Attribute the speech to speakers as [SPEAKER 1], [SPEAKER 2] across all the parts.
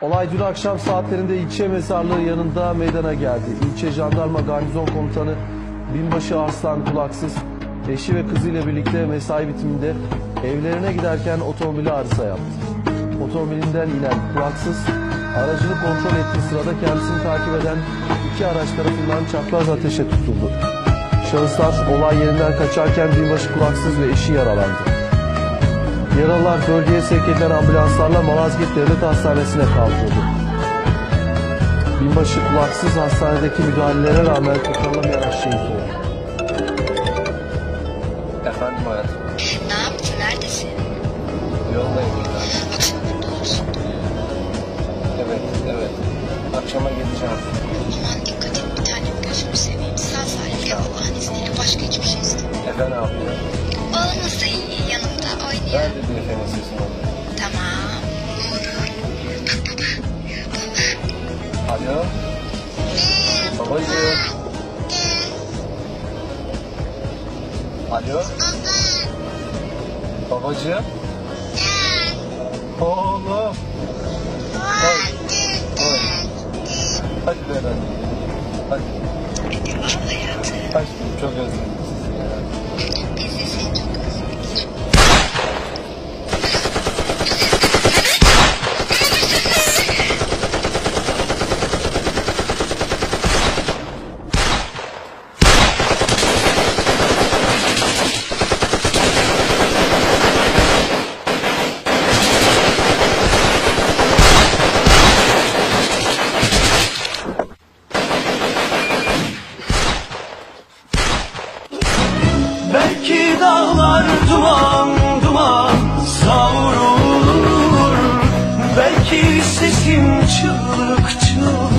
[SPEAKER 1] Olay dün akşam saatlerinde ilçe mezarlığı yanında meydana geldi. İlçe jandarma garnizon komutanı binbaşı Arslan Kulaksız eşi ve kızıyla birlikte mesai bitiminde evlerine giderken otomobili arıza yaptı. Otomobilinden inen Kulaksız aracını kontrol ettiği sırada kendisini takip eden iki araç tarafından çapraz ateşe tutuldu. Şahıslar olay yerinden kaçarken binbaşı Kulaksız ve eşi yaralandı. Yaralılar bölgeye sevk edilen ambulanslarla Malazgirt Devlet Hastanesi'ne kaldırıldı. Binbaşı kulaksız hastanedeki müdahalelere rağmen kurtarılamayan şehit oldu.
[SPEAKER 2] Efendim hayatım.
[SPEAKER 3] Ne yaptın? Neredesin?
[SPEAKER 2] Yoldayım burada.
[SPEAKER 3] Akşam burada olsun.
[SPEAKER 2] Evet, evet. Akşama geleceğim.
[SPEAKER 3] Aman dikkat et bir tanem gözümü seveyim. Sağ salim gel Allah'ın izniyle. Başka hiçbir şey istemiyorum.
[SPEAKER 2] Efe ne yapıyor?
[SPEAKER 3] Oğlumuz da iyi
[SPEAKER 2] Nerede bir Efe'nin sesini alıyor?
[SPEAKER 3] Tamam.
[SPEAKER 2] Alo? Babacığım. Alo? Babacığım? Oğlum. Oy. Oy. Hadi beraber. Hadi.
[SPEAKER 3] Ah hayatım.
[SPEAKER 2] Aşkım çok özledim sizi ya.
[SPEAKER 3] Biz de seni çok özledik.
[SPEAKER 4] Belki dağlar duman duman savrulur. Belki sesim çığlık çığlık.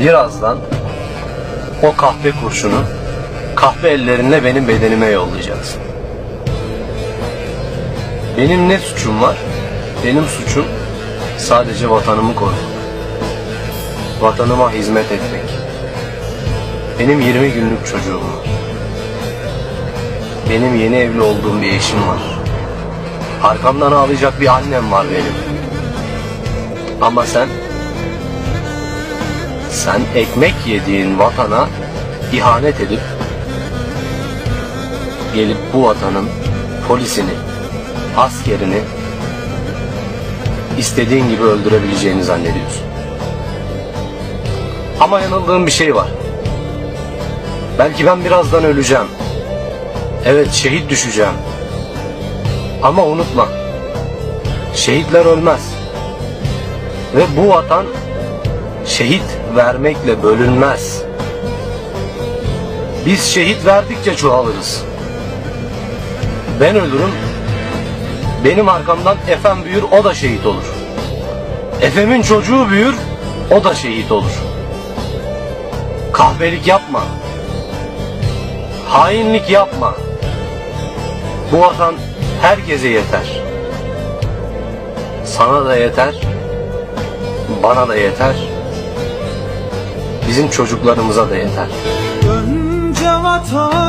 [SPEAKER 2] Birazdan o kahve kurşunu kahve ellerinle benim bedenime yollayacaksın. Benim ne suçum var? Benim suçum sadece vatanımı korumak. Vatanıma hizmet etmek. Benim 20 günlük çocuğum var. Benim yeni evli olduğum bir eşim var. Arkamdan ağlayacak bir annem var benim. Ama sen sen ekmek yediğin vatana ihanet edip gelip bu vatanın polisini, askerini istediğin gibi öldürebileceğini zannediyorsun. Ama yanıldığım bir şey var. Belki ben birazdan öleceğim. Evet şehit düşeceğim. Ama unutma. Şehitler ölmez. Ve bu vatan şehit vermekle bölünmez. Biz şehit verdikçe çoğalırız. Ben ölürüm. Benim arkamdan Efem büyür, o da şehit olur. Efem'in çocuğu büyür, o da şehit olur. Kahvelik yapma. Hainlik yapma. Bu vatan herkese yeter. Sana da yeter, bana da yeter, bizim çocuklarımıza da yeter.
[SPEAKER 4] Önce vatan